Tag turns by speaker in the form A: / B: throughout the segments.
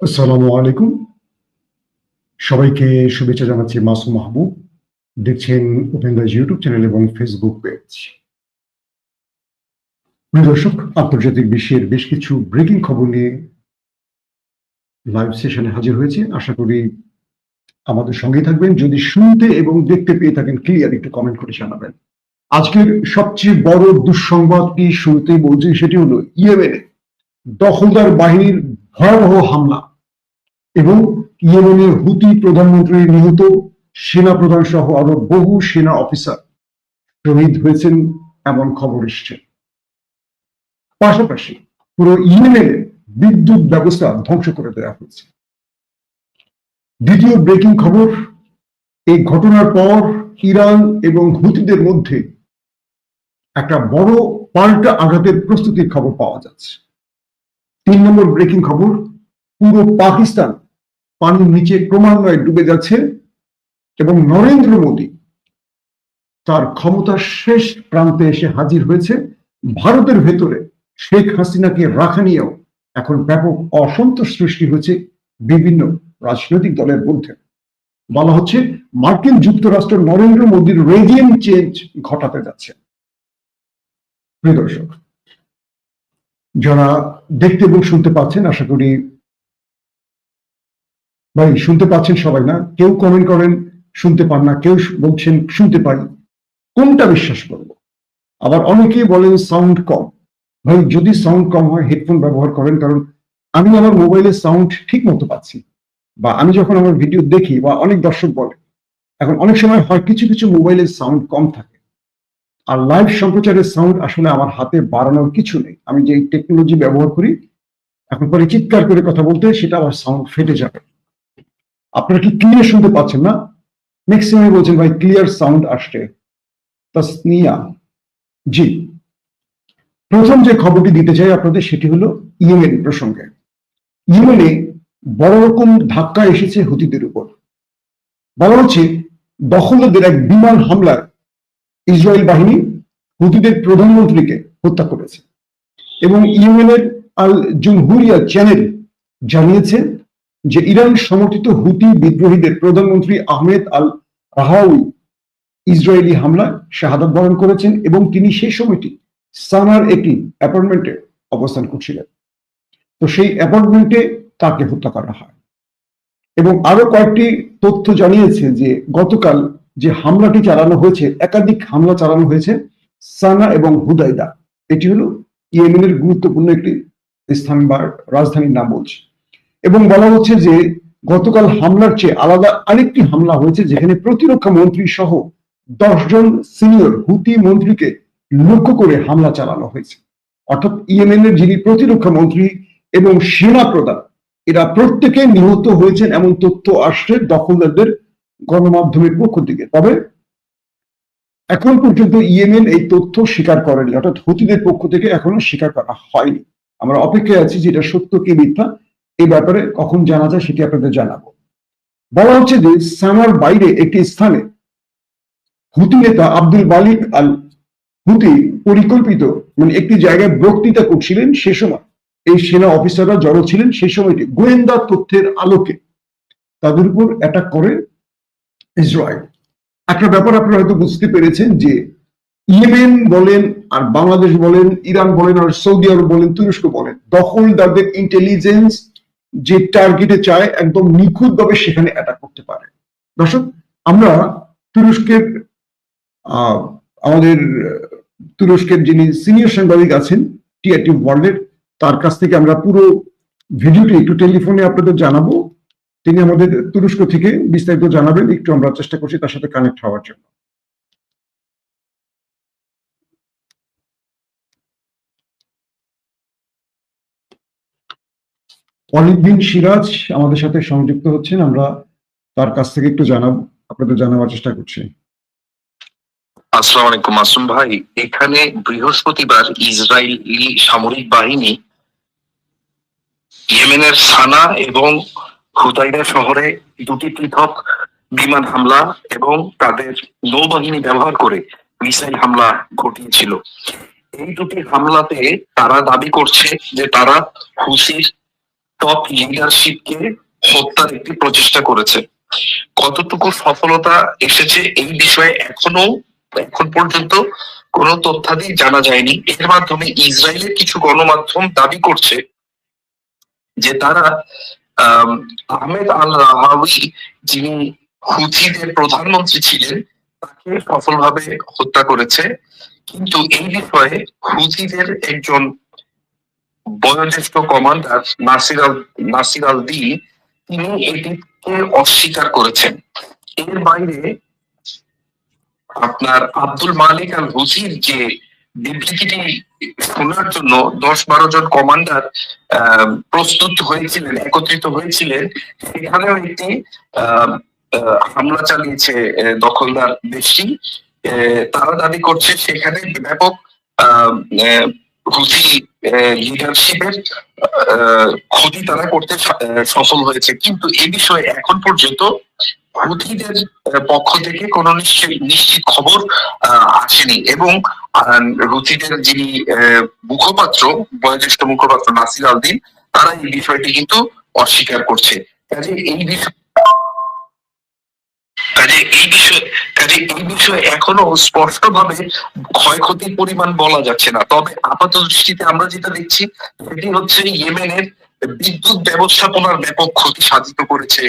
A: আসসালামু আলাইকুম। সবাইকে শুভেচ্ছা জানাচ্ছি মাসুম মাহবুব। দেখছেন উপেন্দাজ ইউটিউব চ্যানেল এবং ফেসবুক পেজ প্রিয় দর্শক, আন্তর্জাতিক বিশ্বের বেশ কিছু ব্রেকিং খবর নিয়ে লাইভ সেশনে হাজির হয়েছে। আশা করি আমাদের সঙ্গেই থাকবেন। যদি শুনতে এবং দেখতে পেয়ে থাকেন ক্লিয়ার একটু কমেন্ট করে জানাবেন। আজকের সবচেয়ে বড় দুঃসংবাদ দুঃসংবাদটি শুরুতেই বলছি সেটি হলো ইয়েমেনে দখলদার বাহিনীর ভয়াবহ হামলা এবং ইয়েমেনের হুতি প্রধানমন্ত্রী নিহত সেনা প্রধান সহ আরও বহু সেনা অফিসার শহীদ হয়েছেন এমন খবর এসছে। পাশাপাশি পুরো ইয়েমেনের বিদ্যুৎ ব্যবস্থা ধ্বংস করে দেওয়া হয়েছে। দ্বিতীয় ব্রেকিং খবর, এই ঘটনার পর ইরান এবং হুতিদের মধ্যে একটা বড় পাল্টা আঘাতের প্রস্তুতির খবর পাওয়া যাচ্ছে। তিন নম্বর ব্রেকিং খবর, পুরো পাকিস্তান পানির নিচে ক্রমান্বয়ে ডুবে যাচ্ছে এবং নরেন্দ্র মোদী তার ক্ষমতার শেষ প্রান্তে এসে হাজির হয়েছে। ভারতের ভেতরে শেখ হাসিনাকে রাখা নিয়েও এখন ব্যাপক অসন্তোষ সৃষ্টি হয়েছে বিভিন্ন রাজনৈতিক দলের মধ্যে। বলা হচ্ছে, মার্কিন যুক্তরাষ্ট্র নরেন্দ্র মোদীর রেজিয়াম চেঞ্জ ঘটাতে যাচ্ছে। প্রিয় দর্শক যারা দেখতে এবং শুনতে পাচ্ছেন, আশা করি ভাই, শুনতে পাচ্ছেন সবাই না? কেউ কমেন্ট করেন, শুনতে পান না। কেউ বলছেন, শুনতে পাই। কোনটা বিশ্বাস করব? আবার অনেকেই বলেন সাউন্ড কম। ভাই, যদি সাউন্ড কম হয় হেডফোন ব্যবহার করেন, কারণ আমি আমার মোবাইলের সাউন্ড ঠিক মতো পাচ্ছি। বা আমি যখন আমার ভিডিও দেখি, বা অনেক দর্শক বলে, এখন অনেক সময় হয় কিছু কিছু মোবাইলের সাউন্ড কম থাকে। আর লাইভ সম্প্রচারের সাউন্ড আসলে আমার হাতে বাড়ানোর কিছু নেই। আমি যে টেকনোলজি ব্যবহার করি, এখন পরে চিৎকার করে কথা বলতে সেটা আমার সাউন্ড ফেটে যাবে। আপনারা কি ক্লিয়ার শুনতে পাচ্ছেন না? ম্যাক্সিমাম বলছেন, ভাই ক্লিয়ার সাউন্ড আসছে। তাসনিয়া, জি। প্রথম যে খবরটি দিতে চাই আপনাদের সেটি হলো ইয়েমেন প্রসঙ্গে। ইয়েমেনে বড় রকম ধাক্কা এসেছে হুতিদের উপর। বলা হচ্ছে, দখলদের এক বিমান হামলার ইসরায়েল বাহিনী হুতিদের প্রধানমন্ত্রীকে হত্যা করেছে। এবং ইয়েমেনের আল জুমহুরিয়া চ্যানেল জানিয়েছে যে ইরান সমর্থিত হুতি বিদ্রোহীদের প্রধানমন্ত্রী আহমেদ আল রাহাউই ইসরায়েলি হামলায় শাহাদত বরণ করেছেন এবং তিনি সেই সময়টি সানার একটি অ্যাপার্টমেন্টে অবস্থান করছিলেন। তো সেই অ্যাপার্টমেন্টে তাকে হত্যা করা হয়? এবং আরও কয়েকটি তথ্য জানিয়েছে যে গতকাল যে হামলাটি চালানো হয়েছে, একাধিক হামলা চালানো হয়েছে সানা এবং হুদাইদা। এটি হলো ইয়েমেনের গুরুত্বপূর্ণ একটি স্থান বা রাজধানীর নাম বলছে। এবং বলা হচ্ছে যে গতকাল হামলার চেয়ে আলাদা আরেকটি হামলা হয়েছে যেখানে প্রতিরক্ষা মন্ত্রী সহ দশজন সিনিয়র হুতি মন্ত্রীকে লক্ষ্য করে হামলা চালানো হয়েছে। অর্থাৎ ইয়েমেনের যিনি প্রতিরক্ষা মন্ত্রী এবং সেনা প্রধান, এরা প্রত্যেকে নিহত হয়েছেন এমন তথ্য আসছে দখলদারদের গণমাধ্যমের পক্ষ থেকে। তবে এখন পর্যন্ত ইয়েমেন এই তথ্য স্বীকার করেনি, অর্থাৎ হুতিদের পক্ষ থেকে এখনও স্বীকার করা হয়নি। আমরা অপেক্ষায় আছি যে এটা সত্য কি মিথ্যা এই ব্যাপারে কখন জানা যায় সেটি আপনাদের জানাব। বলা হচ্ছে যে সানার বাইরে একটি স্থানে হুতি নেতা আব্দুল মালিক আল হুতি পরিকল্পিত মানে একটি জায়গায় বক্তৃতা করছিলেন সে সময়। এই সেনা অফিসাররা জড়ো ছিলেন সেই সময়টি। গোয়েন্দা তথ্যের আলোকে তাদের উপর অ্যাটাক করে ইসরায়েল একটা ব্যাপার আপনারা হয়তো বুঝতে পেরেছেন যে ইয়েমেন বলেন আর বাংলাদেশ বলেন, ইরান বলেন আর সৌদি আরব বলেন, তুরস্ক বলেন, দখলদারদের ইন্টেলিজেন্স যে টার্গেটে চায় একদম নিখুঁত ভাবে সেখানে অ্যাটাক করতে পারে। দর্শক, আমরা তুরস্কের আমাদের তুরস্কের যিনি সিনিয়র সাংবাদিক আছেন টিআরটি ওয়ার্ল্ডের তার কাছ থেকে আমরা পুরো ভিডিওটি একটু টেলিফোনে আপনাদের জানাব। তিনি আমাদের তুরস্ক থেকে বিস্তারিত জানাবেন, একটু আমরা চেষ্টা করছি তার সাথে কানেক্ট হওয়ার জন্য। বিন সিরাজ আমাদের সাথে সংযুক্ত হচ্ছেন, আমরা তার কাছ থেকে একটু জানাব, আপনাদের জানাবার চেষ্টা করছি।
B: আসসালামু আলাইকুম, মাসুম ভাই। এখানে বৃহস্পতিবার ইসরায়েলি সামরিক বাহিনী ইয়েমেনের সানা এবং হুদাইদা শহরে দুটি পৃথক বিমান হামলা এবং তাদের নৌবাহিনী ব্যবহার করে মিসাইল হামলা ঘটিয়েছিল। এই দুটি হামলাতে তারা দাবি করছে যে তারা হুসির টপ লিডারশিপকে হত্যার একটি প্রচেষ্টা করেছে। কতটুকু সফলতা এসেছে এই বিষয়ে এখনও, এখন পর্যন্ত কোন তথ্যাদি জানা যায়নি। এর মাধ্যমে ইসরায়েলের কিছু গণমাধ্যম দাবি করছে যে তারা আহমেদ আল রাহাউই যিনি হুথিদের প্রধানমন্ত্রী ছিলেন, তাকে সফলভাবে হত্যা করেছে। কিন্তু এই বিষয়ে হুথিদের একজন বয়োজ্যেষ্ঠ commander Nasir al Nasir al Din, তিনি এটিকে অস্বীকার করেছেন। এর বাইরে আপনার আব্দুল মালিক আল হুসির যে বিবৃতিটি শোনার জন্য দশ বারো জন কমান্ডার প্রস্তুত হয়েছিলেন, একত্রিত হয়েছিলেন। সেখানেও একটি হামলা চালিয়েছে দখলদার দেশটি। তারা দাবি করছে সেখানে ব্যাপক হুথি লিডারশিপের ক্ষতি তারা করতে সফল হয়েছে। কিন্তু এ বিষয়ে এখন পর্যন্ত হুথিদের পক্ষ থেকে কোনো নিশ্চিত খবর আসেনি এবং আহ, হুথিদের যিনি মুখপাত্র বয়োজ্যেষ্ঠ মুখপাত্র নাসির আলদিন তারা এই বিষয়টি কিন্তু অস্বীকার করছে। কাজে এই বিষয় কাজে এই বিষয়ে কাজে এই বিষয়ে এখনও স্পষ্টভাবে ক্ষয়ক্ষতির পরিমাণ বলা যাচ্ছে না। তবে আপাত দৃষ্টিতে আমরা যেটা দেখছি সেটি হচ্ছে ইয়েমেনের বিদ্যুৎ ব্যবস্থাপনার ব্যাপক ক্ষতি সাধিত করেছে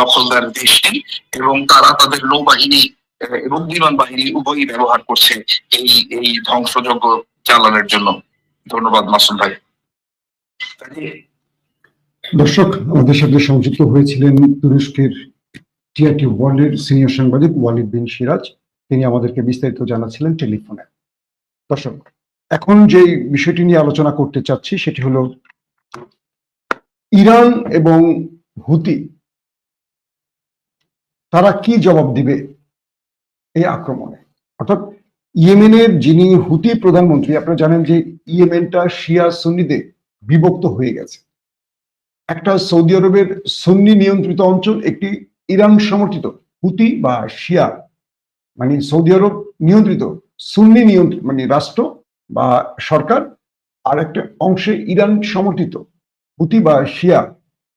B: দখলদার দেশটি এবং তারা তাদের নৌবাহিনী এবং বিমান বাহিনী উভয়ই ব্যবহার করছে এই এই ধ্বংসযজ্ঞ চালানোর জন্য। ধন্যবাদ মাসুম ভাই।
A: দর্শক, আমাদের সাথে সংযুক্ত হয়েছিলেন তুরস্কের টিআরটি ওয়ার্ল্ডের সিনিয়র সাংবাদিক ওয়ালিদ বিন সিরাজ। তিনি আমাদেরকে বিস্তারিত জানাচ্ছিলেন টেলিফোনে। দর্শক, এখন যে বিষয়টি নিয়ে আলোচনা করতে চাচ্ছি, সেটি হলো ইরান এবং হুতি, তারা কি জবাব দিবে এই আক্রমণে? অর্থাৎ ইয়েমেনের যিনি হুতি প্রধানমন্ত্রী, আপনারা জানেন যে ইয়েমেনটা শিয়া সুন্নিতে বিভক্ত হয়ে গেছে। একটা সৌদি আরবের সুন্নি নিয়ন্ত্রিত অঞ্চল, একটি ইরান সমর্থিত, হুতি বা শিয়া মানে সৌদি আরব নিয়ন্ত্রিত, সুন্নি নিয়ন্ত্রিত মানে রাষ্ট্র বা সরকার, আর একটা অংশে ইরান সমর্থিত। হুতি বা শিয়া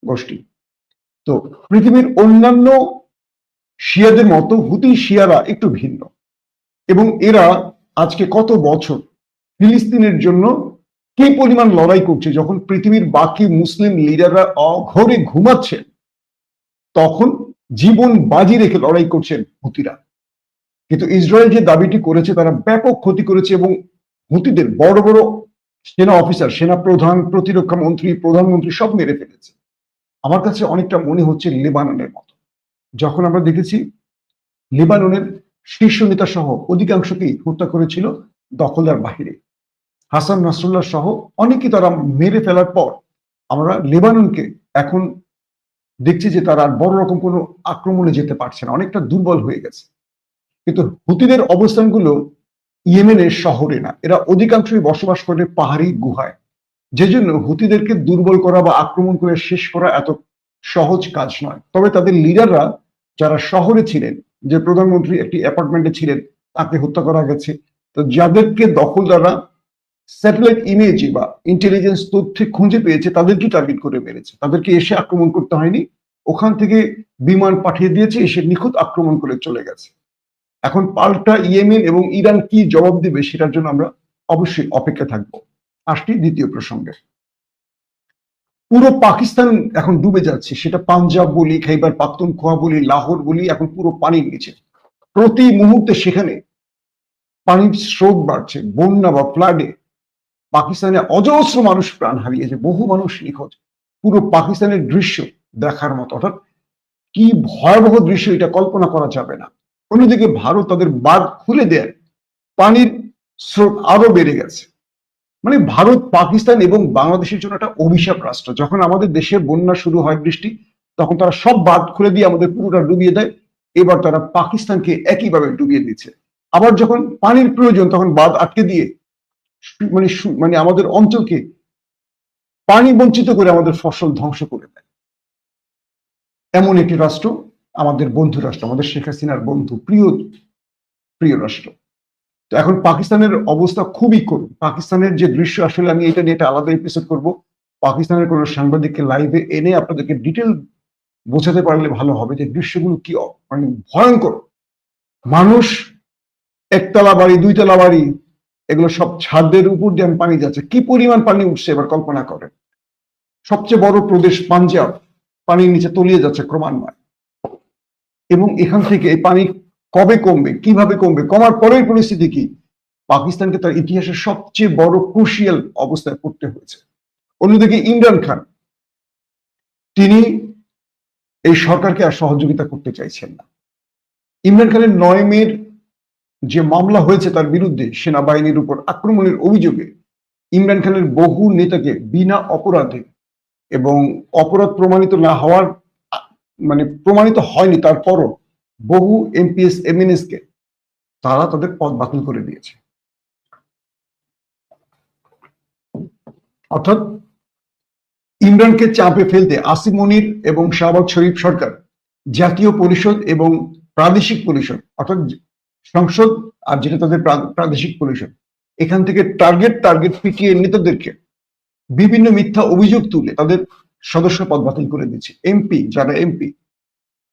A: গোষ্ঠী। তো পৃথিবীর অন্যান্য শিয়াদের মতো হুতি, শিয়ারা একটু ভিন্ন। এবং এরা আজকে কত বছর ফিলিস্তিনের জন্য কি পরিমাণ লড়াই করছে, যখন পৃথিবীর বাকি মুসলিম লিডাররা অঘরে ঘুমাচ্ছেন তখন জীবন বাজি রেখে লড়াই করছেন হুতিরা। কিন্তু ইসরায়েল যে দাবিটি করেছে, তারা ব্যাপক ক্ষতি করেছে এবং হুতিদের বড় বড় সেনা অফিসার, সেনা প্রধান, প্রতিরক্ষা মন্ত্রী, প্রধানমন্ত্রী সব মেরে ফেলেছে। আমার কাছে অনেকটা মনে হচ্ছে লেবাননের মতো। যখন আমরা দেখেছি লেবাননের শীর্ষ নেতা সহ অধিকাংশকেই হত্যা করেছিল দখলদার বাহিরে। হাসান নাসরুল্লাহ সহ অনেকে তারা মেরে ফেলার পর আমরা লেবাননকে এখন দেখছি যে তারা আর বড় রকম কোনো আক্রমণে যেতে পারছে না, অনেকটা দুর্বল হয়ে গেছে। কিন্তু হুতিদের অবস্থানগুলো ইয়েমেনের শহরে না, এরা অধিকাংশই বসবাস করে পাহাড়ি গুহায়। যে জন্য হুতিদেরকে দুর্বল করা বা আক্রমণ করে শেষ করা এত সহজ কাজ নয়। তবে তাদের লিডাররা যারা শহরে ছিলেন, যে প্রধানমন্ত্রী একটি অ্যাপার্টমেন্টে ছিলেন, তাকে হত্যা করা গেছে। তো যাদেরকে দখলদাররা স্যাটেলাইট ইমেজে বা ইন্টেলিজেন্স তথ্যে খুঁজে পেয়েছে তাদেরকে টার্গেট করে মেরেছে। তাদেরকে এসে আক্রমণ করতে হয়নি। ওখান থেকে বিমান পাঠিয়ে দিয়েছে, এসে নিখুঁত আক্রমণ করে চলে গেছে। এখন পাল্টা ইয়েমেন এবং ইরান কি জবাব দেবে সেটার জন্য আমরা অবশ্যই অপেক্ষা থাকব। আসছি দ্বিতীয় প্রসঙ্গে। পুরো পাকিস্তান এখন ডুবে যাচ্ছে। সেটা পাঞ্জাব বলি, খাইবার পাখতুনখোয়া বলি, লাহোর বলি, এখন পুরো পানির নিচে প্রতি মুহূর্তে সেখানে পানির স্রোত বাড়ছে। বন্যা বা ফ্লাডে পাকিস্তানে অজস্র মানুষ প্রাণ হারিয়েছে। বহু মানুষ নিখোঁজ। পুরো পাকিস্তানের দৃশ্য দেখার মতো। অর্থাৎ কি ভয়াবহ দৃশ্য এটা কল্পনা করা যাবে না। অন্যদিকে ভারত তাদের বাঁধ খুলে দেয়। পানির স্রোত আরও বেড়ে গেছে। মানে ভারত, পাকিস্তান এবং বাংলাদেশের জন্য একটা অভিশাপ রাষ্ট্র। যখন আমাদের দেশে বন্যা শুরু হয় বৃষ্টি, তখন তারা সব বাঁধ খুলে দিয়ে আমাদের পুরোটা ডুবিয়ে দেয়। এবার তারা পাকিস্তানকে একইভাবে ডুবিয়ে দিচ্ছে। আবার যখন পানির প্রয়োজন, তখন বাঁধ আটকে দিয়ে মানে মানে আমাদের অঞ্চলকে পানি বঞ্চিত করে আমাদের ফসল ধ্বংস করে দেয়। এমন একটি রাষ্ট্র আমাদের বন্ধু রাষ্ট্র, আমাদের শেখ হাসিনার বন্ধু, প্রিয় প্রিয় রাষ্ট্র। তো এখন পাকিস্তানের অবস্থা খুবই করুণ। পাকিস্তানের যে দৃশ্য, আসলে আমি এটা নিয়ে একটা আলাদা এপিসোড করব। পাকিস্তানের কোনো সাংবাদিককে লাইভে এনে আপনাদেরকে ডিটেল বোঝাতে পারলে ভালো হবে যে দৃশ্যগুলো কি মানে ভয়ঙ্কর। মানুষ, একতলা বাড়ি, দুইতলা বাড়ি, এগুলো সব ছাদের উপর দিয়ে পানি যাচ্ছে। কি পরিমাণ পানি উঠছে এবার কল্পনা করেন। সবচেয়ে বড় প্রদেশ পাঞ্জাব, পানির নিচে তলিয়ে যাচ্ছে ক্রমান্বয়ে। এবং এখান থেকে এই পানি কবে কমবে, কীভাবে কমবে, কমার পরের পরিস্থিতি কি? পাকিস্তানকে তার ইতিহাসের সবচেয়ে বড় ক্রুশিয়াল অবস্থায় পড়তে হয়েছে। অন্যদিকে ইমরান খান, তিনি এই সরকারকে আর সহযোগিতা করতে চাইছেন না। ইমরান খানের নয় মের যে মামলা হয়েছে তার বিরুদ্ধে সেনাবাহিনীর উপর আক্রমণের অভিযোগে ইমরান খানের বহু নেতাকে বিনা অপরাধে এবং অপরাধ প্রমাণিত না হওয়ার মানে প্রমাণিত হয়নি তারপরও বহু এমপিএস এমএনএস কে তারা তাদের পদ বাতিল করে দিয়েছে। অর্থাৎ ইমরানকে চাপে ফেলতে আসিম মনির এবং শাহবাজ শরীফ সরকার জাতীয় পরিষদ এবং প্রাদেশিক পরিষদ, অর্থাৎ সংসদ আর যেটা তাদের প্রাদেশিক পরিষদ, এখান থেকে টার্গেট টার্গেট পিটিয়ে নেতাদেরকে বিভিন্ন মিথ্যা অভিযোগ তুলে তাদের সদস্য পদ বাতিল করে দিচ্ছে এমপি যারা এমপি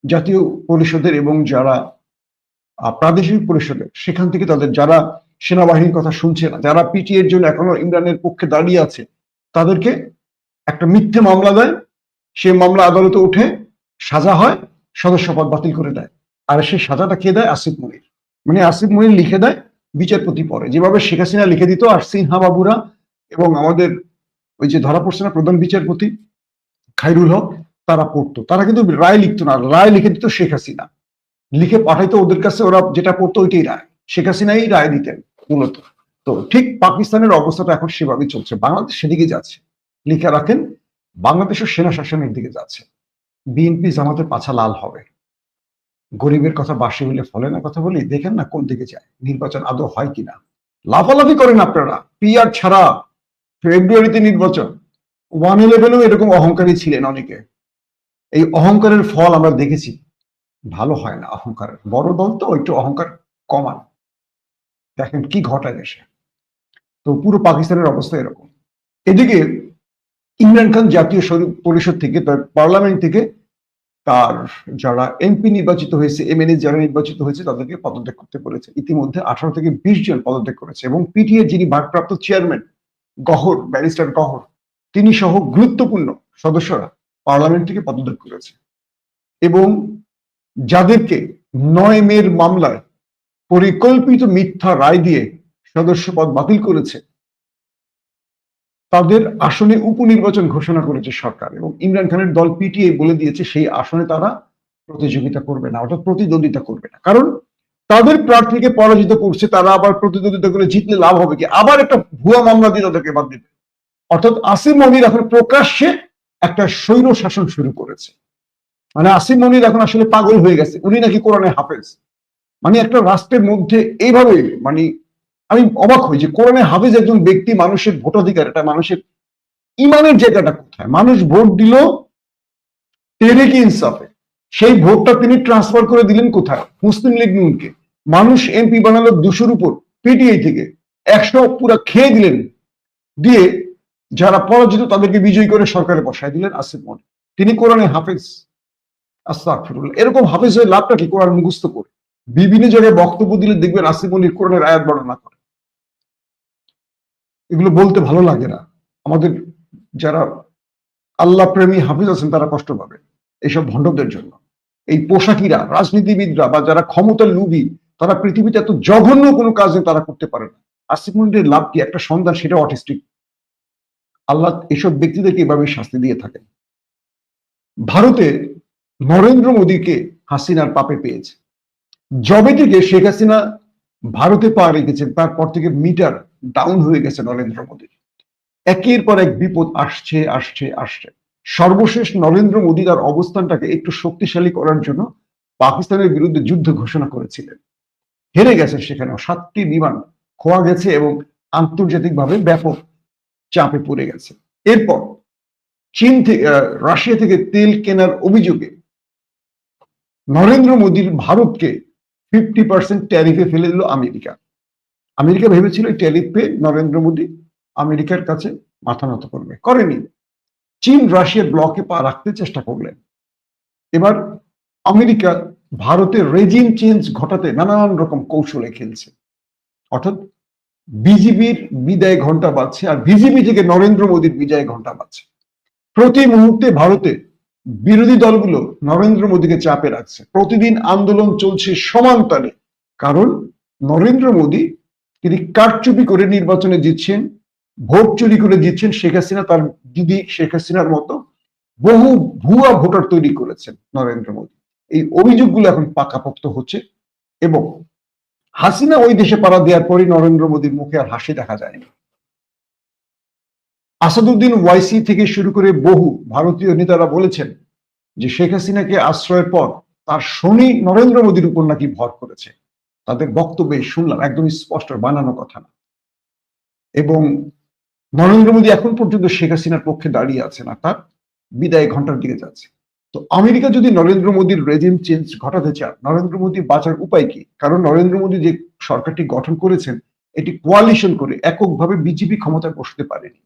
A: জাতীয় পরিষদের এবং যারা প্রাদেশিক পরিষদের, সেখান থেকে তাদের যারা সেনাবাহিনীর কথা শুনছে না, যারা পিটিএর জন্য এখনও ইমরানের পক্ষে দাঁড়িয়ে আছে, তাদেরকে একটা মিথ্যে মামলা দেয়। সেই মামলা আদালতে উঠে সাজা হয় সদস্য পদ বাতিল করে দেয়। আর সেই সাজাটা কে দেয়? আসিফ মনির। মানে আসিফ মনির লিখে দেয়, বিচারপতি পরে। যেভাবে শেখ হাসিনা লিখে দিত, আর সিনহা বাবুরা এবং আমাদের ওই যে ধরা পড়ছে না প্রধান বিচারপতি খাইরুল হক তারা পড়তো। তারা কিন্তু রায় লিখতো না। রায় লিখে দিত শেখ হাসিনা। লিখে পাঠাইতো ওদের কাছে, ওরা যেটা পড়তো ওইটাই রায়। শেখ হাসিনাই রায় দিতেন মূলত। তো ঠিক পাকিস্তানের অবস্থাটা এখন সেভাবেই চলছে। বাংলাদেশ সেদিকে যাচ্ছে। লিখে রাখেন, বাংলাদেশের সেনা শাসনের দিকে যাচ্ছে। বিএনপি জামাতের পাছা লাল হবে। গরিবের কথা বাসি হইলে ফলে না কথা বলি, দেখেন না কোন দিকে যায়। নির্বাচন আদৌ হয় কিনা? লাফালাফি করেন আপনারা। পিআর ছাড়া ফেব্রুয়ারিতে নির্বাচন। ওয়ান ইলেভেনেও এরকম অহংকারী ছিলেন অনেকে। এই অহংকারের ফল আমরা দেখেছি। ভালো হয় না অহংকার। বড় দল তো একটু অহংকার কমান। দেখেন কি ঘটায় দেশে। তো পুরো পাকিস্তানের অবস্থা এরকম। এদিকে ইমরান খান জাতীয় পরিষদ থেকে, তার পার্লামেন্ট থেকে, তার যারা এমপি নির্বাচিত হয়েছে এমএনএ যারা নির্বাচিত হয়েছে, তাদেরকে পদত্যাগ করতে বলেছে। ইতিমধ্যে আঠারো থেকে বিশ জন পদত্যাগ করেছে এবং পিটিএ যিনি ভারপ্রাপ্ত চেয়ারম্যান, গহর, ব্যারিস্টার গহর তিনি সহ গুরুত্বপূর্ণ সদস্যরা পার্লামেন্ট থেকে পদত্যাগ করেছে। এবং যাদেরকে নয় মের মামলায় পরিকল্পিত মিথ্যা রায় দিয়ে সদস্য পদ বাতিল করেছে, তাদের আসনে উপনির্বাচন ঘোষণা করেছে সরকার এবং ইমরান খানের দল পিটিএ বলে দিয়েছে সেই আসনে তারা প্রতিযোগিতা করবে না, অর্থাৎ প্রতিদ্বন্দ্বিতা করবে না। কারণ তাদের প্রার্থীকে পরাজিত করছে, তারা আবার প্রতিদ্বন্দ্বিতা করে জিতলে লাভ হবে কি? আবার একটা ভুয়া মামলা দিয়ে তাদেরকে বাদ দিবে। অর্থাৎ আসিম মনির এখন প্রকাশ্যে একটা স্বৈর শাসন শুরু করেছে। মানে আসিম মনির এখন আসলে পাগল হয়ে গেছে। উনি নাকি কোরআনে হাফেজ। মানে একটা রাষ্ট্রের মধ্যে এইভাবে মানে আমি অবাক হই যে কোরআনে হাফেজ একজন ব্যক্তি মানুষের ভোটাধিকার, এটা মানুষের ইমানের জায়গাটা কোথায়? মানুষ ভোট দিল তেরেকি ইনসাফে। সেই ভোটটা তিনি ট্রান্সফার করে দিলেন কোথায়? মুসলিম লীগ নুনকে। মানুষ এমপি বানালো দুশোর উপর, পিটিআই থেকে। একশো পুরো খেয়ে দিলেন। দিয়ে যারা পরাজিত তাদেরকে বিজয়ী করে সরকারে বসায় দিলেন আসিফ মনি। তিনি কোরআনে হাফেজ। আস্তাগফিরুল্লাহ। এরকম হাফেজ হয়ে লাভটা কি? কোরআন মুখস্থ করে। বিভিন্ন জায়গায় বক্তব্য দিলে দেখবেন আসিফ মনির কোরআনের আয়াত বর্ণনা করে। এগুলো বলতে ভালো লাগে না। আমাদের যারা আল্লাহ প্রেমী হাফিজ আছেন, তারা কষ্ট পাবে এইসব ভণ্ডদের জন্য। এই পোশাকিরা, রাজনীতিবিদরা বা যারা ক্ষমতার লুভি, তারা পৃথিবীতে এত জঘন্য কোনো কাজ তারা করতে পারে না। আসিফ মনিরের লাভ কি? একটা সন্তান সেটা অটিস্টিক আল্লাহ এসব ব্যক্তিদেরকে এভাবে শাস্তি দিয়ে থাকেন। ভারতে নরেন্দ্র মোদীকে হাসিনার পাপে পেয়েছে। জবে থেকে শেখ হাসিনা ভারতে পা রেখেছেন, তারপর থেকে মিটার ডাউন হয়ে গেছে নরেন্দ্র মোদীর। একের পর এক বিপদ আসছে আসছে আসছে। সর্বশেষ নরেন্দ্র মোদী তার অবস্থানটাকে একটু শক্তিশালী করার জন্য পাকিস্তানের বিরুদ্ধে যুদ্ধ ঘোষণা করেছিলেন। হেরে গেছে সেখানে সাতটি বিমান, খোয়া গেছে এবং আন্তর্জাতিকভাবে ব্যাপক চাপে পড়ে গেছে। এরপর চীন থেকে রাশিয়া থেকে তেল কেনার অভিযোগে নরেন্দ্র মোদীর ভারতকে ফিফটি পার্সেন্ট ট্যারিফে ফেলে দিল আমেরিকা। আমেরিকা ভেবেছিল এই ট্যারিফ নরেন্দ্র মোদী আমেরিকার কাছে মাথা নত করবে। করেনি। চীন রাশিয়ার ব্লকে পা রাখতে চেষ্টা করলেন। এবার আমেরিকা ভারতের রেজিম চেঞ্জ ঘটাতে নানান রকম কৌশলে খেলছে। অর্থাৎ বিজিবির বিদায় ঘণ্টা বাজছে আর বিজিবি থেকে নরেন্দ্র মোদীর বিজয় ঘণ্টা বাজছে। প্রতি মুহূর্তে ভারতে বিরোধী দলগুলো নরেন্দ্র মোদীকে চাপে রাখছে। প্রতিদিন আন্দোলন চলছে সমান্তরে কারণ নরেন্দ্র মোদী তিনি কারচুপি করে নির্বাচনে জিতছেন, ভোট চুরি করে জিতছেন শেখ হাসিনা, তার দিদি শেখ হাসিনার মতো বহু ভুয়া ভোটার তৈরি করেছেন নরেন্দ্র মোদী। এই অভিযোগগুলো এখন পাকাপোক্ত হচ্ছে এবং হাসিনা ওই দেশে পাড়া দেওয়ার পরই নরেন্দ্র মোদীর মুখে আর হাসি দেখা যায়নি। আসাদুদ্দিন ওয়াইসি থেকে শুরু করে বহু ভারতীয় নেতারা বলেছেন যে শেখ হাসিনাকে আশ্রয়ের পর তার শনি নরেন্দ্র মোদীর উপর নাকি ভর করেছে। তাদের বক্তব্যে শুনলাম, একদমই স্পষ্ট, বানানো কথা না। এবং নরেন্দ্র মোদী এখন পর্যন্ত শেখ হাসিনার পক্ষে দাঁড়িয়ে আছে না তার বিদায় ঘণ্টার দিকে যাচ্ছে। তো আমেরিকা যদি নরেন্দ্র মোদীর রেজিম চেঞ্জ ঘটাতে চান নরেন্দ্র মোদী বাঁচার উপায় কি? কারণ নরেন্দ্র মোদী যে সরকারটি গঠন করেছেন, এটি কোয়ালিশন করে এককভাবে বিজেপি ক্ষমতায় বসতে পারেনি।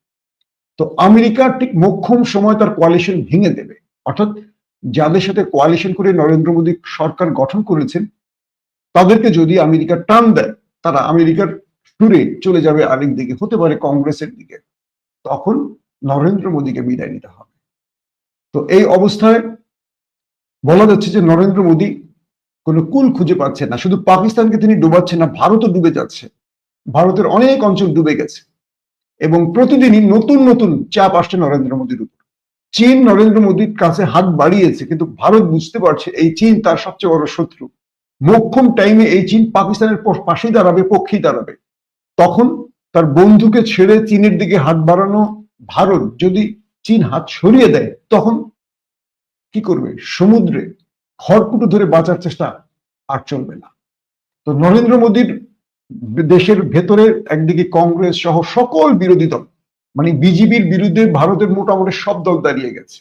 A: তো আমেরিকা ঠিক মোক্ষম সময় তার কোয়ালিশন ভেঙে দেবে। অর্থাৎ যাদের সাথে কোয়ালিশন করে নরেন্দ্র মোদী সরকার গঠন করেছেন, তাদেরকে যদি আমেরিকা টান দেয়, তারা আমেরিকার সুরে চলে যাবে আরেক দিকে, হতে পারে কংগ্রেসের দিকে। তখন নরেন্দ্র মোদীকে বিদায় নিতে হবে। তো এই অবস্থায় বলা যাচ্ছে যে নরেন্দ্র মোদী কোনো কুল খুঁজে পাচ্ছেন না। শুধু পাকিস্তানকে তিনি ডুবাচ্ছেন না, ভারতও ডুবে যাচ্ছে। ভারতের অনেক অঞ্চল ডুবে গেছে। এবং প্রতিদিনই নতুন নতুন চাপ আসছে নরেন্দ্র মোদীর উপর। চীন নরেন্দ্র মোদীর কাছে হাত বাড়িয়েছে, কিন্তু ভারত বুঝতে পারছে এই চীন তার সবচেয়ে বড় শত্রু। মোক্ষম টাইমে এই চীন পাকিস্তানের পাশেই দাঁড়াবে পক্ষেই দাঁড়াবে। তখন তার বন্ধুকে ছেড়ে চীনের দিকে হাত বাড়ানো ভারত যদি চীন হাত সরিয়ে দেয়, তখন কি করবে? সমুদ্রে খড়কুটো ধরে বাঁচার চেষ্টা আর চলবে না। তো নরেন্দ্র মোদীর দেশের ভেতরে একদিকে কংগ্রেস সহ সকল বিরোধী দল মানে বিজেপির বিরুদ্ধে ভারতের মোটামুটি সব দল দাঁড়িয়ে গেছে।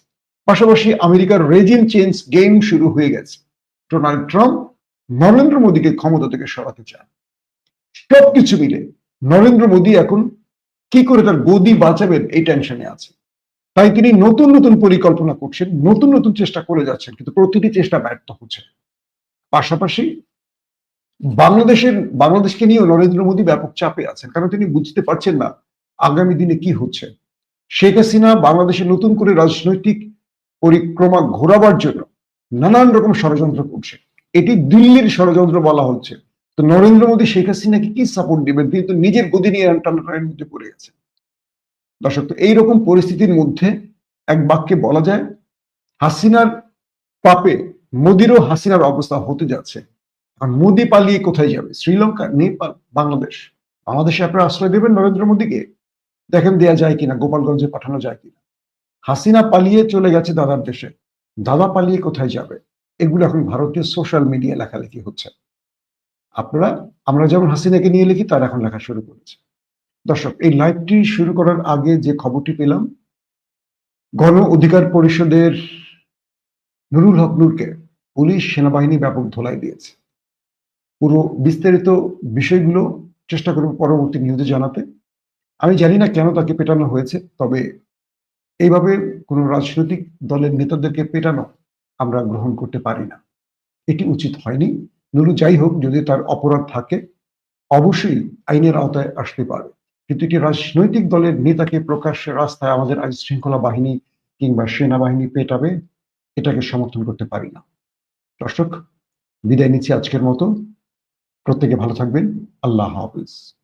A: পাশাপাশি আমেরিকার রেজিম চেঞ্জ গেম শুরু হয়ে গেছে। ডোনাল্ড ট্রাম্প নরেন্দ্র মোদীকে ক্ষমতা থেকে সরাতে চান। সবকিছু মিলে নরেন্দ্র মোদী এখন কি করে তার গদি বাঁচাবেন এই টেনশনে আছে। তাই তিনি নতুন নতুন পরিকল্পনা করছেন, নতুন নতুন চেষ্টা করে যাচ্ছেন, কিন্তু প্রতিটি চেষ্টা ব্যর্থ হচ্ছে। পাশাপাশি বাংলাদেশের, বাংলাদেশকে নিয়েও নরেন্দ্র মোদী ব্যাপক চাপে আছেন, কারণ তিনি বুঝতে পারছেন না আগামী দিনে কি হচ্ছে। শেখ হাসিনা বাংলাদেশে নতুন করে রাজনৈতিক পরিক্রমা ঘোরাবার জন্য নানান রকম ষড়যন্ত্র করছে। এটি দিল্লির ষড়যন্ত্র বলা হচ্ছে। তো নরেন্দ্র মোদী শেখ হাসিনাকে কি সাপোর্ট দিবেন? তিনি তো নিজের গদি নিয়ে টানাটানের মধ্যে পড়ে গেছেন দর্শক, তো এইরকম পরিস্থিতির মধ্যে এক বাক্যে বলা যায়, হাসিনার পাপে মোদিরও হাসিনার অবস্থা হতে যাচ্ছে। আর মোদি পালিয়ে কোথায় যাবে? শ্রীলঙ্কা, নেপাল, বাংলাদেশ? বাংলাদেশে আপনারা আশ্রয় দেবেন নরেন্দ্র মোদীকে? দেখেন দেয়া যায় কিনা, গোপালগঞ্জে পাঠানো যায় কিনা? হাসিনা পালিয়ে চলে গেছে দাদার দেশে। দাদা পালিয়ে কোথায় যাবে? এগুলো এখন ভারতীয় সোশ্যাল মিডিয়া লেখালেখি হচ্ছে। আপনারা, আমরা যেমন হাসিনাকে নিয়ে লিখি, তার এখন লেখা শুরু করেছে। দর্শক, এই লাইভটি শুরু করার আগে যে খবরটি পেলাম, গণ অধিকার পরিষদের নুরুল হক নূরকে পুলিশ সেনাবাহিনী ব্যাপক ধোলাই দিয়েছে। পুরো বিস্তারিত বিষয়গুলো চেষ্টা করব পরবর্তী নিউজে জানাতে। আমি জানি না কেন তাকে পেটানো হয়েছে, তবে এইভাবে কোনো রাজনৈতিক দলের নেতাদেরকে পেটানো আমরা গ্রহণ করতে পারি না। এটি উচিত হয়নি। নুরু যাই হোক, যদি তার অপরাধ থাকে, অবশ্যই আইনের আওতায় আসতে পারে। কিন্তু একটি রাজনৈতিক দলের নেতাকে প্রকাশ্যে রাস্তায় আমাদের আইন শৃঙ্খলা বাহিনী কিংবা সেনাবাহিনী পেটাবে, এটাকে সমর্থন করতে পারি না। দর্শক, বিদায় নিচ্ছি আজকের মতো। প্রত্যেকে ভালো থাকবেন। আল্লাহ হাফিজ।